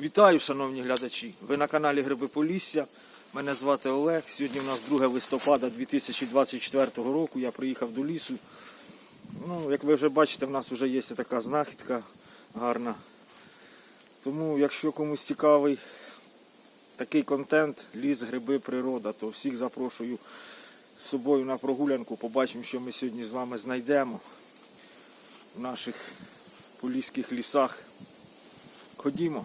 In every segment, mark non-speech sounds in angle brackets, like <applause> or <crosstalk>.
Вітаю, шановні глядачі! Ви на каналі Гриби Полісся. Мене звати Олег. Сьогодні у нас 2 листопада 2024 року. Я приїхав до лісу. Ну, як ви вже бачите, в нас вже є така знахідка гарна. Тому, якщо комусь цікавий такий контент, ліс, гриби, природа, то всіх запрошую з собою на прогулянку. Побачимо, що ми сьогодні з вами знайдемо в наших поліських лісах. Ходімо.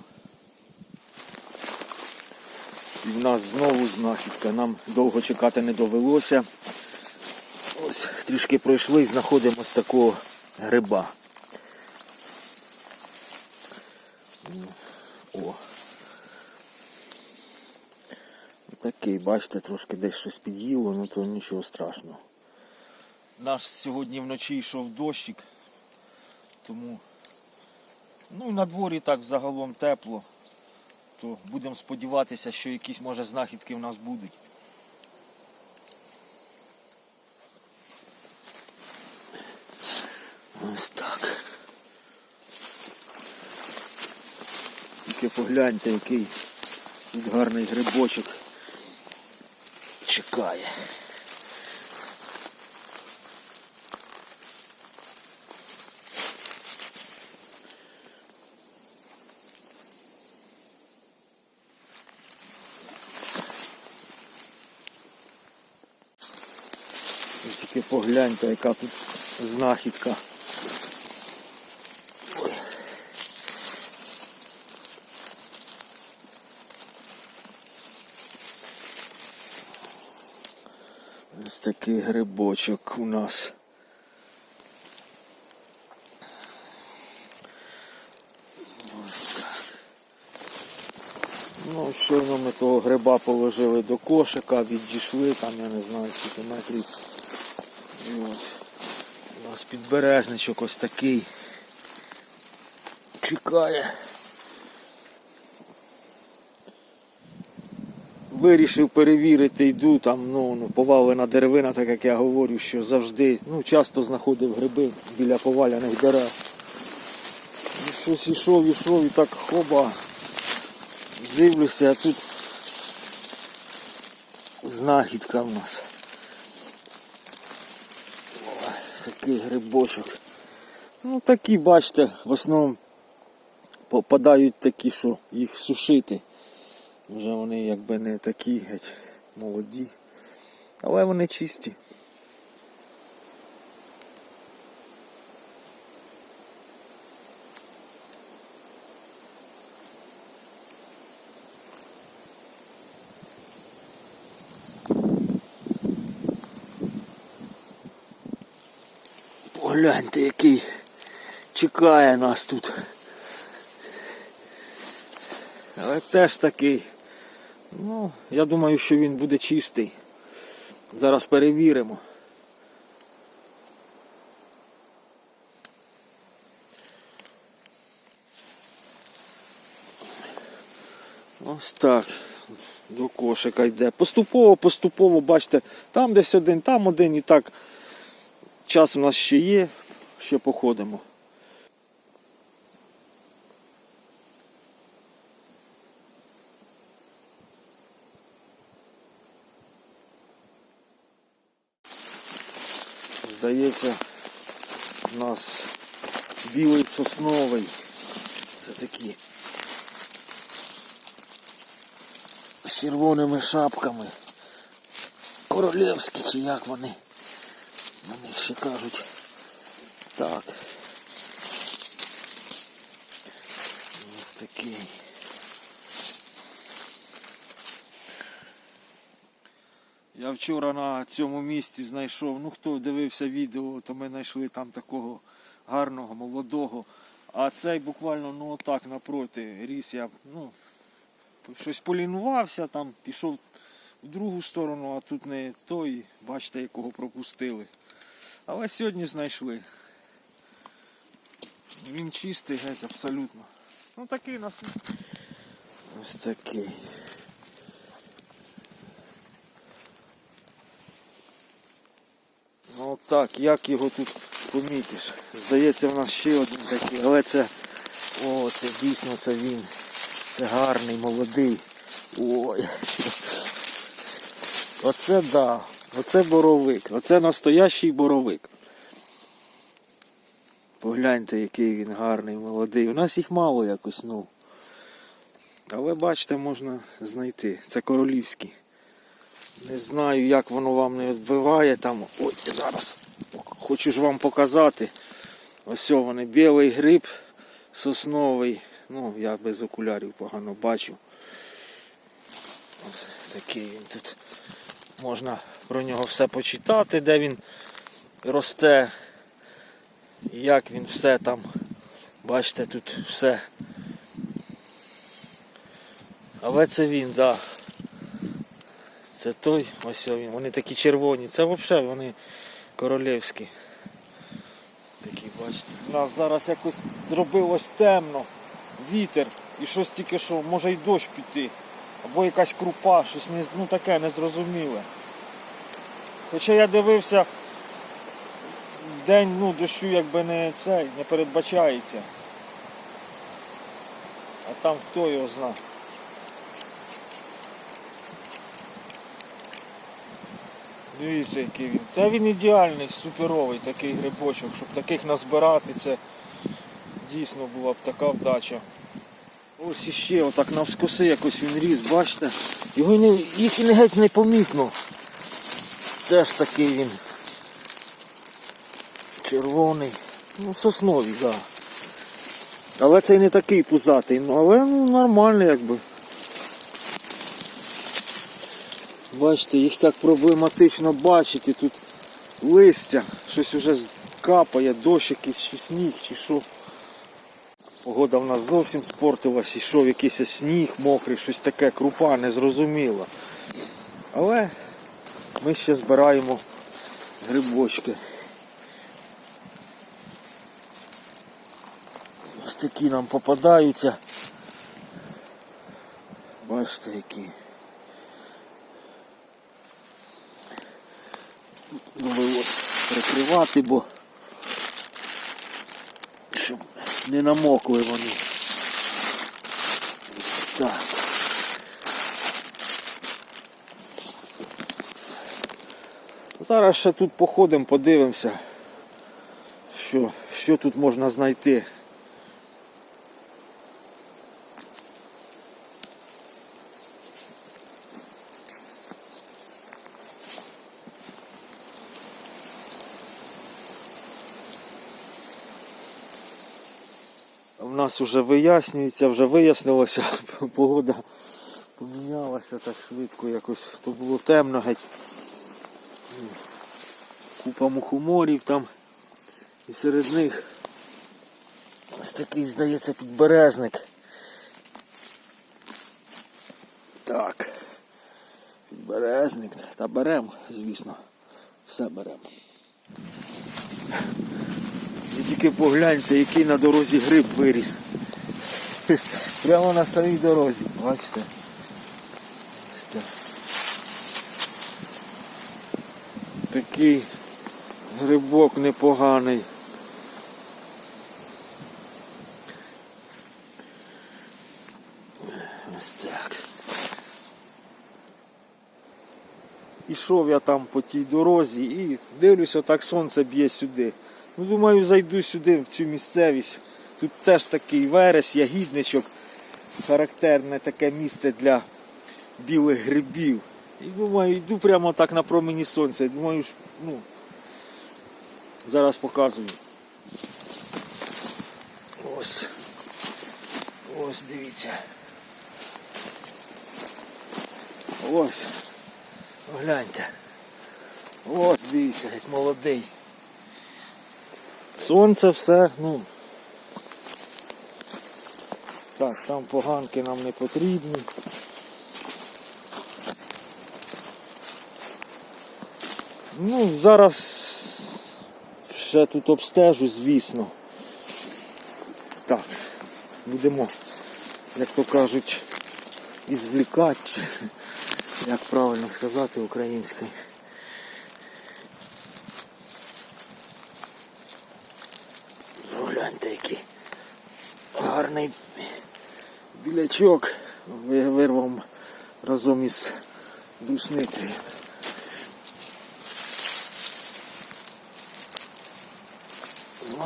І в нас знову знахідка. Нам довго чекати не довелося. Ось трішки пройшли і знаходимо ось такого гриба. О. Такий, бачите, трошки десь щось під'їло, ну то нічого страшного. Наш сьогодні вночі йшов дощик, тому ну на дворі так загалом тепло то будемо сподіватися, що якісь може знахідки в нас будуть. Ось так. Тільки погляньте, який тут гарний грибочок чекає. Ви Тільки погляньте, яка тут знахідка. Ось такий грибочок у нас. Ну, щойно ми того гриба положили до кошика, відійшли, там я не знаю, скільки метрів. От у нас підбережничок ось такий. Чекає. Вирішив перевірити, йду там, ну, ну, повалена деревина, так як я говорю, що завжди, ну, часто знаходив гриби біля поваляних дерев. І щось ішов, ішов і так хоба. Дивлюся, а тут знахідка в нас. Ой, такий грибочок. Ну такі, бачите, в основному попадають такі, що їх сушити. Вже вони якби не такі геть молоді. Але вони чисті. Погляньте, який чекає нас тут. Але теж такий. Ну, я думаю, що він буде чистий. Зараз перевіримо. Ось так. До кошика йде. Поступово, поступово, бачите, там десь один, там один і так. Час у нас ще є, ще походимо. Здається, у нас білий сосновий. Це такі з червоними шапками. Королівські чи як вони. Них ще кажуть. Так. Ось такий. Я вчора на цьому місці знайшов, ну хто дивився відео, то ми знайшли там такого гарного, молодого. А цей буквально ну отак напроти ріс я ну, щось полінувався, там пішов в другу сторону, а тут не той, бачите, якого пропустили. Але сьогодні знайшли. Він чистий геть абсолютно. Ну такий нас. Ось такий. Ну так, як його тут помітиш? Здається, в нас ще один такий, але це... О, це дійсно це він. Це гарний, молодий. Ой. Оце да. Оце боровик. Оце настоящий боровик. Погляньте, який він гарний, молодий. У нас їх мало якось, ну. Але бачите, можна знайти. Це королівський. Не знаю, як воно вам не відбиває там. Ой, зараз. Хочу ж вам показати. Ось вони, білий гриб сосновий. Ну, я без окулярів погано бачу. Ось такий він тут. Можна про нього все почитати, де він росте. Як він все там. Бачите, тут все. Але це він, так. Да. Це той, ось він. Вони такі червоні. Це взагалі вони королівські. Такі, бачите. У нас зараз якось зробилось темно, вітер і щось тільки що, може й дощ піти. Або якась крупа, щось не, ну, таке незрозуміле. Хоча я дивився, день ну, дощу якби не цей, не передбачається. А там хто його знає. Дивіться, який він. Та він ідеальний, суперовий такий грибочок, щоб таких назбирати, це дійсно була б така вдача. Ось іще отак навскоси якось він ріс, бачите? Його не, їх і не геть не помітно. Теж такий він. Червоний. Ну, сосновий, так. Да. Але цей не такий пузатий, ну але ну, нормальний якби. Бачите, їх так проблематично бачити. Тут листя, щось уже капає, дощ якийсь, чи сніг, чи що. Погода в нас зовсім спортилась, йшов якийсь сніг мокрий, щось таке, крупа, незрозуміло. Але ми ще збираємо грибочки. Такі нам попадаються. Бачите які. Довелось прикривати, бо щоб не намокли вони. Так. Зараз ще тут походимо, подивимося, що, що тут можна знайти. Нас вже вияснюється, вже вияснилося, <laughs> погода помінялася так швидко якось, то було темно геть. Купа мухоморів там. І серед них ось такий, здається, підберезник. Так. Підберезник. Та беремо, звісно. Все беремо. Тільки погляньте, який на дорозі гриб виріс. Прямо на самій дорозі, бачите? Такий грибок непоганий. Ось так. Ішов я там по тій дорозі і дивлюся, так сонце б'є сюди. Ну, думаю, зайду сюди, в цю місцевість. Тут теж такий верес, ягідничок, характерне таке місце для білих грибів. І думаю, йду прямо так на промені сонця. Думаю, ну, зараз показую. Ось. Ось дивіться. Ось. Гляньте. Ось дивіться, як молодий. Сонце все, ну. Так, там поганки нам не потрібні. Ну, зараз ще тут обстежу, звісно. Так, будемо, як то кажуть, ізвлікати, як правильно сказати українською. Ну, Гляньте, який гарний Білячок ви- вирвав разом із брусницею.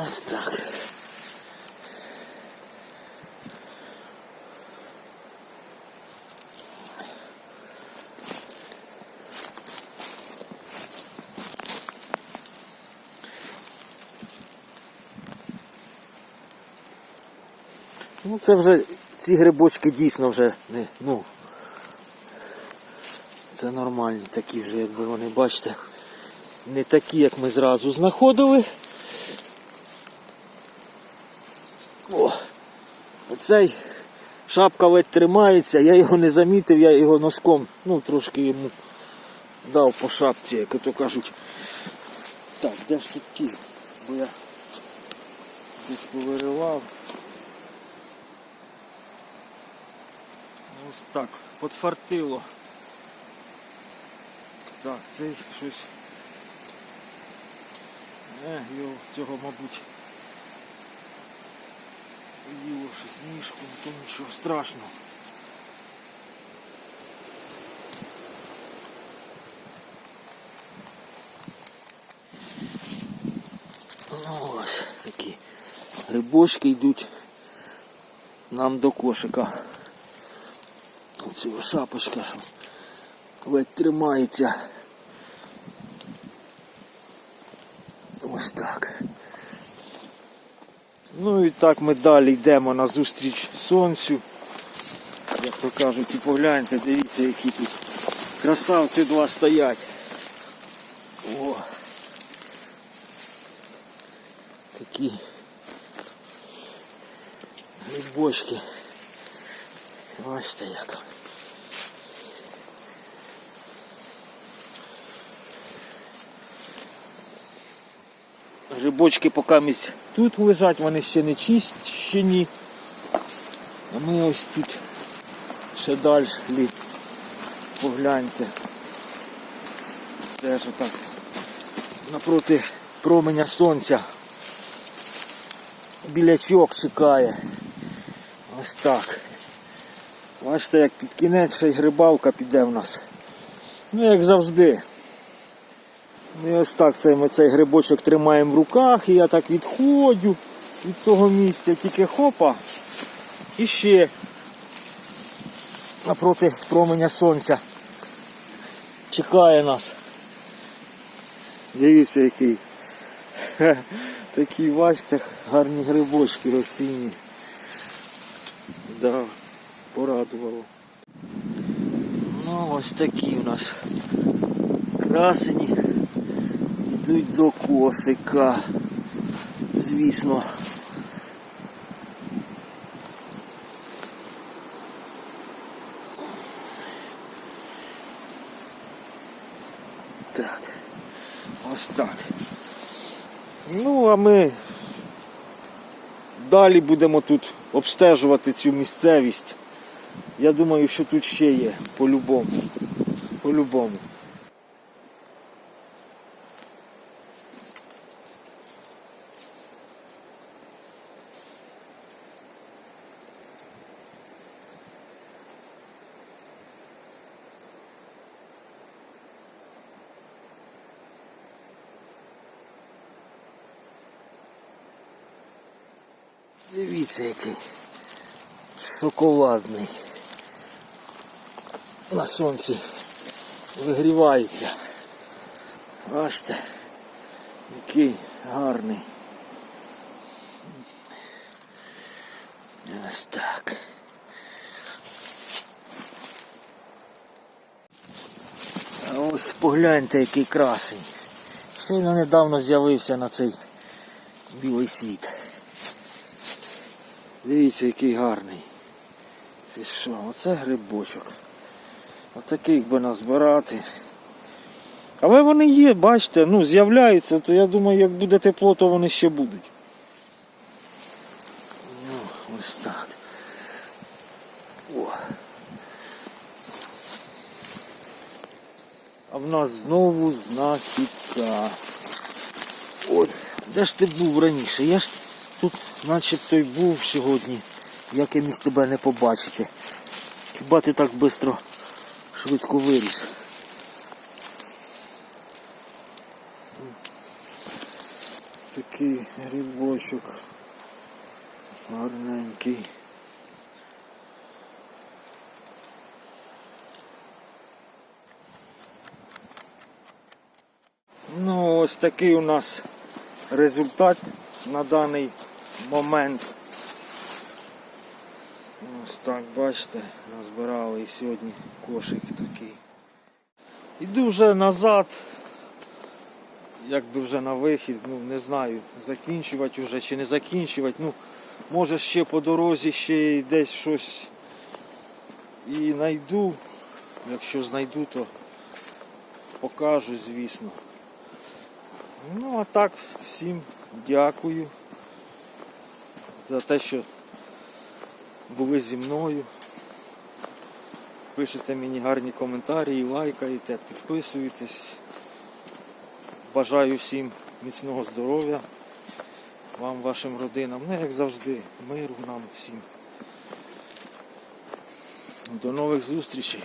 Ось так. Ну це вже ці грибочки дійсно вже не, ну. Це нормальні такі вже, якби вони бачите. Не такі, як ми зразу знаходили. О, оцей шапка ледь тримається, я його не замітив, я його носком, ну трошки йому дав по шапці, як то кажуть. Так, де ж тут ті? Бо я десь повиривав. Ось так, подфартило. Так, цей щось. Не, його цього, мабуть. Їло щось ніжку, то нічого страшного. Ну ось такі грибочки йдуть нам до кошика. Оцього шапочка, що ледь тримається. Ось так. Ну і так ми далі йдемо на зустріч сонцю. Як то кажуть, і погляньте, дивіться, які тут красавці два стоять. О. Такі грибочки. Бачите як. Грибочки поки місць тут лежать, вони ще не чищені. А ми ось тут ще далі погляньте. Теж отак напроти променя сонця. Білячок чекає. Ось так. Бачите, як під кінець ще й грибалка піде в нас. Ну, як завжди. Ну і ось так цей, ми цей грибочок тримаємо в руках і я так відходжу від того місця, тільки хопа. І ще напроти променя сонця. Чекає нас. Дивіться який. <laughs> Такі, бачите, гарні грибочки осінні. Да, порадувало. Ну ось такі у нас красені йдуть до кошика. Звісно. Так. Ось так. Ну, а ми далі будемо тут обстежувати цю місцевість. Я думаю, що тут ще є по-любому. По-любому. Дивіться який шоколадний. На сонці вигрівається. Бачите, який гарний. Ось так. А ось погляньте, який красень. Щойно недавно з'явився на цей білий світ. Дивіться, який гарний. Це що? Оце грибочок. Отаких би назбирати. Але вони є, бачите, ну з'являються, то я думаю, як буде тепло, то вони ще будуть. Ну, ось так. О. А в нас знову знахідка. Ой, де ж ти був раніше? Я ж тут начебто й був сьогодні. Як я міг тебе не побачити? Хіба ти так швидко, швидко виріс? Такий грибочок гарненький. Ну, ось такий у нас результат на даний момент. Ось так, бачите, назбирали і сьогодні кошик такий. Іду вже назад, якби вже на вихід, ну не знаю, закінчувати вже чи не закінчувати. Ну, може ще по дорозі ще десь щось і знайду. Якщо знайду, то покажу, звісно. Ну а так, всім дякую за те, що були зі мною. Пишете мені гарні коментарі, лайкаєте, підписуєтесь. Бажаю всім міцного здоров'я, вам, вашим родинам, ну як завжди, миру нам всім. До нових зустрічей.